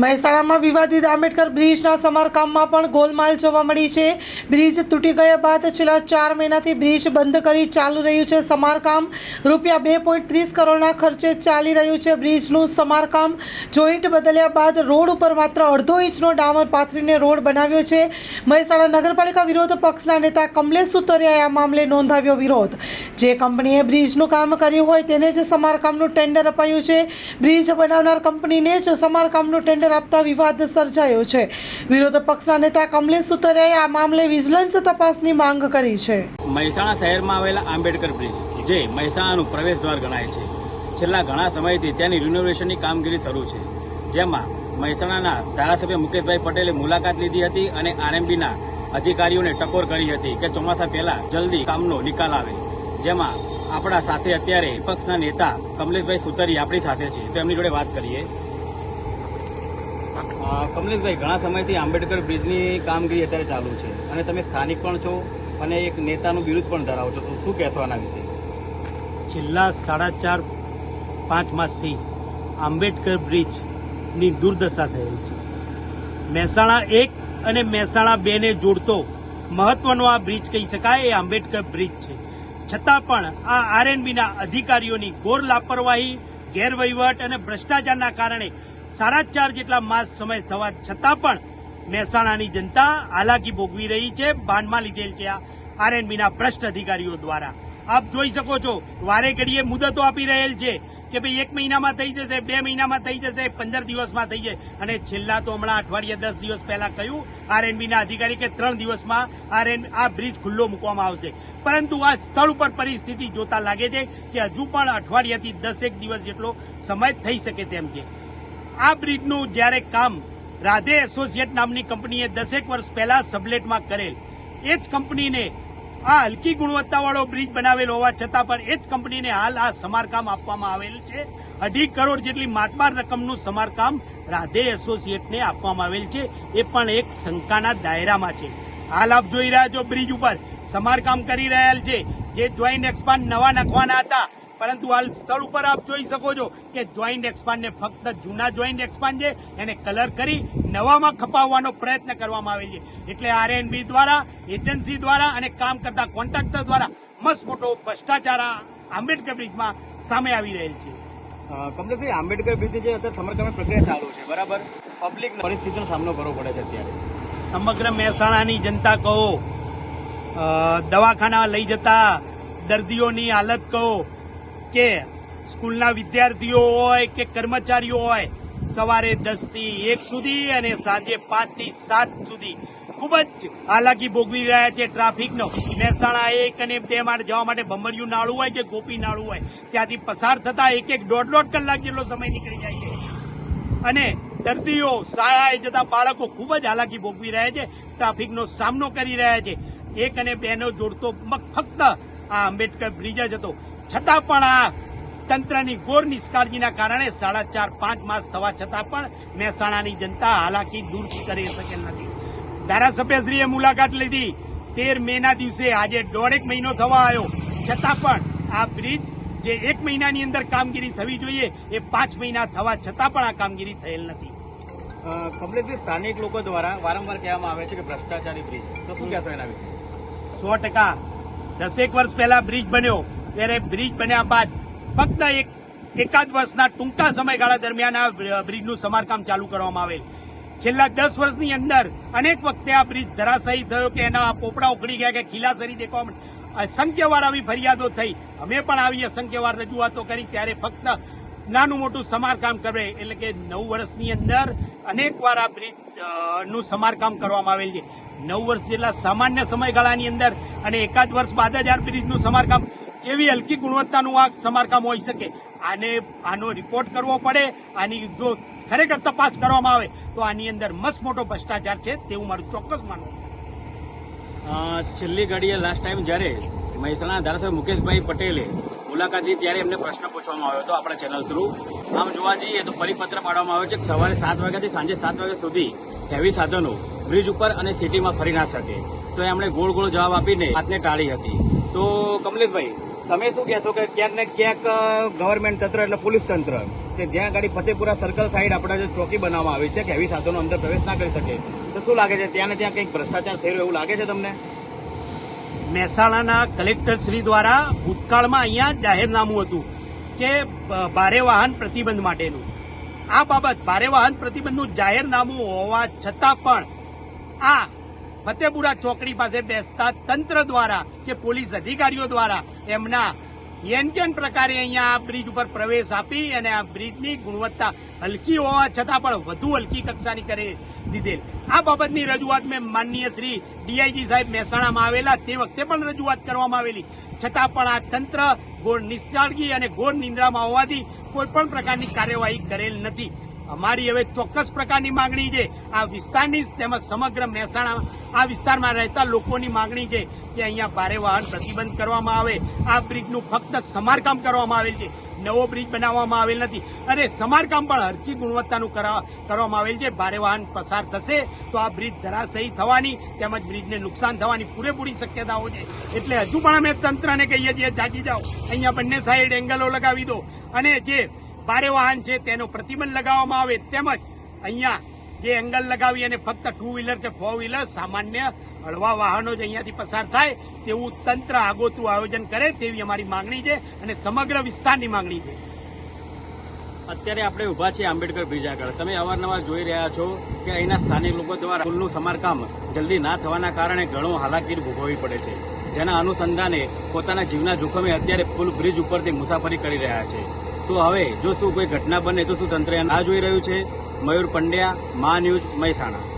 મહેસાણામાં વિવાદિત આંબેડકર બ્રિજના સમારકામમાં પણ ગોલમાલ જોવા મળી છે. બ્રિજ તૂટી ગયા બાદ છેલ્લા ચાર મહિનાથી બ્રિજ બંધ કરી ચાલુ રહ્યું છે સમારકામ. રૂપિયા બે પોઈન્ટ ત્રીસ કરોડના ખર્ચે ચાલી રહ્યું છે બ્રિજનું સમારકામ. જોઈન્ટ બદલ્યા બાદ રોડ ઉપર માત્ર અડધો ઇંચનો ડામર પાથરીને રોડ બનાવ્યો છે. મહેસાણા નગરપાલિકા વિરોધ પક્ષના નેતા કમલેશ સુતરિયાએ આ મામલે નોંધાવ્યો વિરોધ. જે કંપનીએ બ્રિજનું કામ કર્યું હોય તેને જ સમારકામનું ટેન્ડર અપાયું છે. બ્રિજ બનાવનાર કંપનીને જ સમારકામનું ટેન્ડર આપતા વિવાદ સર્જાયો છે. વિરોધ પક્ષના નેતા કમલેશ સુતરિયાએ આ મામલે વિજિલન્સ તપાસની માંગ કરી છે. મહેસાણા શહેરમાં આવેલા આંબેડકર બ્રિજ, જે મહેસાણાનું પ્રવેશ દ્વાર ગણાય છે. છેલ્લા ઘણા સમયથી ત્યાંની રિનોવેશનની કામગીરી શરૂ છે. જેમાં મહેસાણાના ધારાસભ્ય મુકેશભાઈ પટેલે મુલાકાત લીધી હતી અને આરએમબીના અધિકારીઓને ટકોર કરી હતી કે ચોમાસા પહેલા જલ્દી કામનો નિકાલ આવે. જેમાં આપણા સાથે અત્યારે પક્ષના નેતા કમલેશભાઈ સુતરી આપણી સાથે છે. તો એમની જોડે વાત કરીએ. કમલેશભાઈ, ઘણા સમયથી આંબેડકર બ્રિજની કામગીરી અત્યારે ચાલુ છે અને તમે સ્થાનિક પણ છો અને એક નેતાનું બિરુદ પણ ધરાવો છો. તો શું કહેશો આના વિશે? છેલ્લા સાડા ચાર, પાંચ માસથી આંબેડકર બ્રિજની દુર્દશા થયેલી છે. મહેસાણા એક અને મહેસાણા બેને જોડતો મહત્વનો આ બ્રિજ કહી શકાય, એ આંબેડકર બ્રિજ છે. છતાં પણ આ આરએનબીના અધિકારીઓની ઘોર લાપરવાહી, ગેરવહીવટ અને ભ્રષ્ટાચારના કારણે સાડા ચાર જેટલા માસ સમય થવા છતાં પણ મહેસાણાની જનતા હાલાકી ભોગવી રહી છે. બાંધમાં લીધેલ છે આ આરએનબીના ભ્રષ્ટ અધિકારીઓ દ્વારા. આપ જોઈ શકો છો વારે ઘડીએ મુદતો આપી રહેલ છે કે ભાઈ એક મહિનામાં થઈ જશે, બે મહિનામાં થઈ જશે, પંદર દિવસમાં થઈ જશે અને છેલ્લા તો હમણાં અઠવાડિયે દસ દિવસ પહેલા કહ્યું, આરએનબીના અધિકારી કે ત્રણ દિવસમાં આરએન, આ બ્રિજ ખુલ્લો મૂકવામાં આવશે. પરંતુ આ સ્થળ ઉપર પરિસ્થિતિ જોતા લાગે છે કે હજુ પણ અઠવાડિયાથી દસેક દિવસ જેટલો સમય થઈ શકે તેમ છે. આ બ્રિજનું જ્યારે કામ રાધે એસોસિએટ નામની કંપનીએ દસેક વર્ષ પહેલા સબલેટમાં કરેલ. એ જ કંપનીને આ હલકી ગુણવત્તાવાળો બ્રિજ બનાવેલો હોવા છતાં પણ એ જ કંપનીને હાલ આ સમારકામ આપવામાં આવેલ છે. અઢી કરોડ જેટલી માતબાર રકમનું સમારકામ રાધે એસોસિએટને આપવામાં આવેલ છે. એ પણ એક શંકાના દાયરામાં છે. હાલ આપ જોઈ રહ્યા છો બ્રિજ ઉપર. સમારકામ કરી રહ્યા છે. જે જોઈન્ટ એક્સપાન્ડ નવા નાખવાના હતા. પરંતુ હાલ સ્થળ ઉપર આપ જોઈ શકો છો કે જોઈન્ટ એક્સપાન્ડને ફક્ત જૂના જોઈન્ટ એક્સપાન્ડ છે. એને કલર કરી નવામાં ખપાવવાનો પ્રયત્ન કરવામાં આવે છે. એટલે આરએનબી દ્વારા એજન્સી દ્વારા અને કામ કરતા કોન્ટ્રાક્ટર દ્વારા મસ્ત મોટો ભ્રષ્ટાચાર આંબેડકર બ્રિજમાં સામે આવી રહેલ છે. કમલેશભાઈ આંબેડકર બ્રિજ જે અત્યારે સમારકામની પ્રક્રિયા ચાલુ છે બરાબર? પબ્લિક પરિસ્થિતિનો સામનો કરવો પડે છે અત્યારે. સમગ્ર મહેસાણાની જનતા કહો દવાખાના લઈ જતા દર્દીઓની હાલત કહો કે સ્કૂલના વિદ્યાર્થીઓ હોય કે કર્મચારીઓ હોય, સવારે દસથી એક સુધી અને સાંજે પાંચથી સાત સુધી. ખૂબ જ હાલાકી ભોગવી રહ્યા છે ટ્રાફિકનો. મહેસાણા એક અને બે માટે જવા માટે ભમરિયું નાળું હોય કે ગોપી નાળું હોય, ત્યાંથી પસાર થતા એક એક દોઢ દોઢ કલાક જેટલો સમય નીકળી જાય છે. અને દર્દીઓ શાળાએ જતા બાળકો ખૂબ જ હાલાકી ભોગવી રહ્યા છે, ટ્રાફિકનો સામનો કરી રહ્યા છે. એક અને બેનો જોડતો ફક્ત આ આંબેડકર બ્રિજ જ હતો. છતાં પણ આ તંત્રની ઘોર નિષ્કાળજીના કારણે સાડા ચાર પાંચ માસ થવા છતાં પણ મહેસાણાની જનતા હાલાકી દૂર કરી શકેલ નથી. ધારાસભ્યશ્રીએ મુલાકાત લીધી. તેર મેના દિવસે આજે દોઢેક મહિનો થવા આવ્યો. છતાં પણ આ બ્રિજ જે એક મહિનાની અંદર કામગીરી થવી જોઈએ એ પાંચ મહિના થવા છતાં પણ આ કામગીરી થયેલ નથી. કમલેશભાઈ સ્થાનિક લોકો દ્વારા વારંવાર કહેવામાં આવે છે કે ભ્રષ્ટાચારી બ્રિજ. તો શું કહેશો એના વિશે? સો ટકા. દસેક વર્ષ પહેલા બ્રિજ બન્યો. ત્યારે બ્રિજ બન્યા બાદ ફક્ત એક એકાદ વર્ષના ટૂંકા સમયગાળા દરમિયાન આ બ્રિજનું સમારકામ ચાલુ કરવામાં આવેલ છેલ્લા દસ વર્ષની અંદર અનેક વખતે આ બ્રિજ ધરાશાયી થયો કે એના પોપડા ઉખડી ગયા કે ખીલાસરી દેખવા માંડી. અસંખ્યવાર આવી ફરિયાદો થઈ અમે પણ આવી અસંખ્યવાર રજૂઆતો કરી ત્યારે ફક્ત નાનું મોટું સમારકામ કરે એટલે કે નવ વર્ષની અંદર અનેક વાર આ બ્રિજનું સમારકામ કરવામાં આવેલ છે નવ વર્ષ જેટલા સામાન્ય સમયગાળાની અંદર અને એકાદ વર્ષ બાદ જ આ બ્રિજનું સમારકામ એવી હલકી ગુણવત્તાનું આ સમારકામ હોઈ શકે. આને, આનો રિપોર્ટ કરવો પડે, આની જો ખરેખર તપાસ કરવામાં આવે, તો આની અંદર મસ્ત મોટો ભ્રષ્ટાચાર છે તેવું મારું ચોક્કસ માનવું છેલ્લી ઘડીએ લાસ્ટ ટાઈમ જ્યારે મહેસાણા ધારાસભ્ય મુકેશભાઈ પટેલે મુલાકાત લીધી ત્યારે એમને પ્રશ્ન પૂછવામાં આવ્યો હતો આપણા ચેનલ થ્રુ આમ જોવા જઈએ તો પરિપત્ર પાડવામાં આવ્યો છે કે સવારે સાત વાગ્યાથી સાંજે સાત વાગ્યા સુધી હેવી સાધનો બ્રિજ ઉપર અને સિટીમાં ફરી ના શકે. તો એમણે ગોળ ગોળ જવાબ આપીને હાથને ટાળી હતી. તો કમલેશભાઈ તમે શું કહેશો કે ક્યાંક ને ક્યાંક ગવર્મેન્ટ તંત્ર એટલે પોલીસ તંત્ર, કે જ્યાં આગળ ફતેપુરા સર્કલ સાઈડ આપણે જે ચોકી બનાવવામાં આવી છે, કે હેવી સાધનો અંદર પ્રવેશ ના કરી શકે, તો શું લાગે છે? ત્યાં ને ત્યાં કંઈક ભ્રષ્ટાચાર થઈ રહ્યો એવું લાગે છે તમને? મહેસાણાના કલેક્ટર શ્રી દ્વારા ભૂતકાળમાં અહીંયા જાહેરનામું હતું કે ભારે વાહન પ્રતિબંધ માટેનું. આ બાબત ભારે વાહન પ્રતિબંધનું જાહેરનામું હોવા છતાં પણ આ ફતેપુરા ચોકડી પાસે બેસતા તંત્ર દ્વારા કે પોલીસ અધિકારીઓ દ્વારા એમના યેન કેન પ્રકારે અહીંયા આ બ્રિજ ઉપર પ્રવેશ આપી અને આ બ્રિજની ગુણવત્તા હલકી હોવા છતાં પણ વધુ હલકી કક્ષાની કરી દીધેલ. આ બાબતની રજૂઆત મેં માનનીય શ્રી ડીઆઈજી સાહેબ મહેસાણામાં આવેલા તે વખતે પણ રજૂઆત કરવામાં આવેલી. છતાં પણ આ તંત્ર ઘોર નિષ્કાળજી અને ઘોર નિંદ્રામાં હોવાથી કોઈ પણ પ્રકારની કાર્યવાહી કરેલ નથી. અમારી હવે ચોક્કસ પ્રકારની માંગણી છે. આ વિસ્તારની તેમજ સમગ્ર મહેસાણા, આ વિસ્તારમાં રહેતા લોકોની માંગણી છે કે અહીંયા ભારે વાહન પ્રતિબંધ કરવામાં આવે. આ બ્રિજનું ફક્ત સમારકામ કરવામાં આવેલ છે. નવો બ્રિજ બનાવવામાં આવેલ નથી. અને સમારકામ પણ હરકી ગુણવત્તાનું કરા- કરવામાં આવેલ છે. ભારે વાહન પસાર થશે તો આ બ્રિજ ધરાશયી થવાની તેમજ બ્રિજને નુકસાન થવાની પૂરેપૂરી શક્યતાઓ છે. એટલે હજુ પણ અમે તંત્રને કહીએ છીએ જાગી જાઓ. અહીંયા બંને સાઈડ એંગલો લગાવી દો. અને જે ભારે વાહન છે, તેનો પ્રતિબંધ લગાવવામાં આવે તેમજ અહીંયા જે એંગલ લગાવી અને ફક્ત ટુ વ્હીલર કે ફોર વ્હીલર સામાન્ય હળવા વાહનો જ અહીંયાથી પસાર થાય તેવું તંત્ર આગોતું આયોજન કરે તેવી અમારી માંગણી છે અને સમગ્ર વિસ્તારની માંગણી છે. અત્યારે આપણે ઊભા છીએ આંબેડકર બ્રિજ આગળ. તમે અવારનવાર જોઈ રહ્યા છો કે અહીંના સ્થાનિક લોકો દ્વારા પુલનું સમારકામ જલ્દી ના થવાના કારણે ઘણો હાલાકી ભોગવવી પડે છે. જેના અનુસંધાને પોતાના જીવના જોખમે અત્યારે પુલ બ્રિજ ઉપરથી મુસાફરી કરી રહ્યા છે. તો હવે જો શું કોઈ ઘટના બને તો શું તંત્ર આ જોઈ રહ્યું છે? મયુર પંડ્યા, મા ન્યૂઝ મહેસાણા.